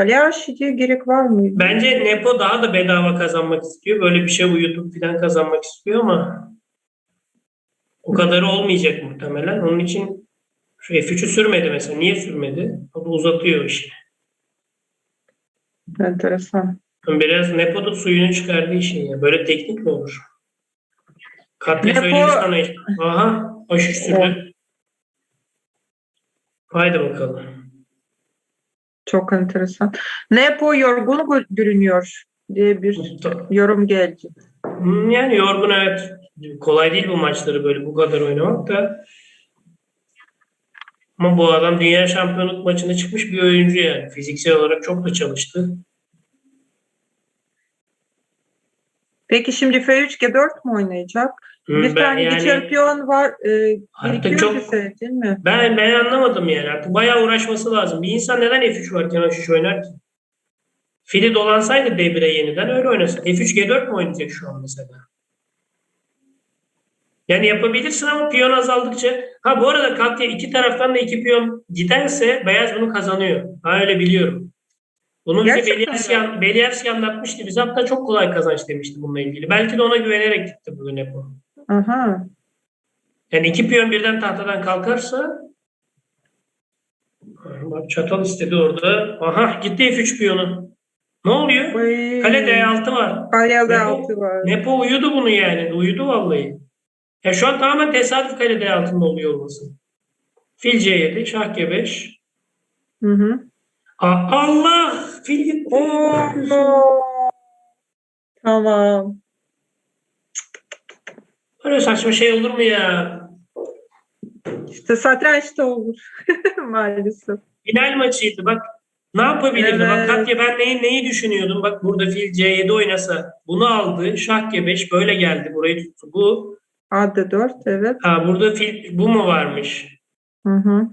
Kale gerek var mıydı? Bence Nepo daha da bedava kazanmak istiyor. Böyle bir şey uyutup falan kazanmak istiyor ama o kadarı olmayacak muhtemelen. Onun için şu F3'ü sürmedi mesela. Niye sürmedi? O da uzatıyor işi. Enteresan. Biraz Nepo da suyunu çıkardığı işin ya. Böyle teknik mi olur? Katya Nepo- söyledi sana. Aha. Aşı sürdü. Haydi bakalım. Çok enteresan. Nepo yorgun gö- görünüyor diye bir yorum geldi. Hmm, Yani yorgun evet. Kolay değil bu maçları böyle bu kadar oynamak da. Ama bu adam dünya şampiyonluk maçına çıkmış bir oyuncu yani. Fiziksel olarak çok da çalıştı. Peki şimdi F3 G4 mu oynayacak? Bir ben tane yani şampiyon var. E, Artık çok- değil mi? ben ben anlamadım yani artık bayağı uğraşması lazım. Bir insan neden F3 varken H3 oynar ki? Fili dolansaydı D1'e yeniden öyle oynasın. F3 G4 mi oynayacak şu an mesela? Yani yapabilirsin ama piyon azaldıkça ha bu arada Katya iki taraftan da iki piyon giderse beyaz bunu kazanıyor. Ha öyle biliyorum. Bunu bize Believski? Believski anlatmıştı. Bize hatta çok kolay kazanç demişti bununla ilgili. Belki de ona güvenerek gitti bugün hep o. Aha. Yani iki piyon birden tahtadan kalkarsa bak çatal istedi orada. Aha gitti F3 piyonu. Ne oluyor? Oy. Kale D6 var. Kalede Nepo- altı var. Nepo uyudu bunu yani. Uyudu vallahi. Ya şu an tamamen tesadüf kale D6'nın oluyor olması. Fil C7, şah G5. Hı hı. Aa, Allah! Fil. Tamam. Böyle saçma şey olur mu ya? İşte satrançta olur maalesef. Final maçıydı bak. Ne yapabilirdi? Bak Evet. Katya ben neyi, neyi düşünüyordum? Bak burada fil C7 oynasa bunu aldı. Şah G5 böyle geldi. Burayı tuttu. Bu Adı 4 evet. ha, burada fil bu mu varmış? Hı hı.